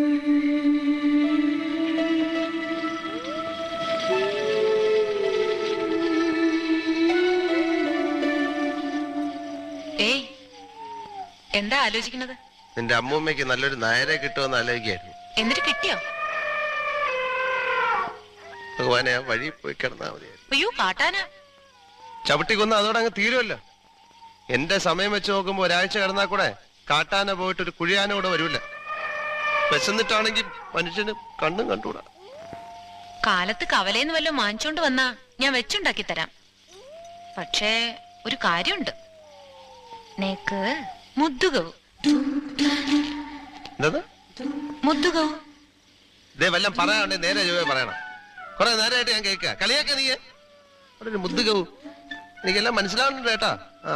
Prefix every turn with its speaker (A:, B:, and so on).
A: ഏയ് എന്താ ആലോചിക്കുന്നത്?
B: നിന്റെ അമ്മൂമ്മയ്ക്ക് നല്ലൊരു നായരെ കിട്ടുമെന്ന് ആലോചിക്കായിരുന്നു.
A: എന്നിട്ട് കിട്ടിയോ?
B: ഭഗവാനെ ആ വഴി പോയി കിടന്നാ മതിയായിരുന്നു
A: അയ്യോ കാട്ടാനാ.
B: ചവിട്ടി കൊന്ന് അതോടെ അങ്ങ് തീരുമല്ലോ. എന്റെ സമയം വെച്ച് നോക്കുമ്പോ ഒരാഴ്ച കിടന്നാ കൂടെ കാട്ടാന പോയിട്ട് ഒരു കുഴിയാന കൂടെ വരൂല. വിശന്നിട്ടാണെങ്കിൽ മനുഷ്യന് കണ്ണും കണ്ടൂടാ
A: കാലത്ത് കവലേന്ന് വല്ലതും വാങ്ങിച്ചോണ്ട് വന്നാ ഞാൻ വെച്ചുണ്ടാക്കി തരാം. പക്ഷേ ഒരു കാര്യമുണ്ട്. നേക്ക് മുദ്ദുകവും മുദ്ദുകവും
B: ഇതേ വല്ലതും പറയാണ്ടേ നേരെ പറയണം. കൊറേ നേരമായിട്ട് ഞാൻ കേൾക്കുക കളിയാക്ക നീ അവിടെ ഒരു മുദ്ദുകവും എനിക്കെല്ലാം മനസ്സിലാവുന്നുണ്ട് കേട്ടാ. ആ.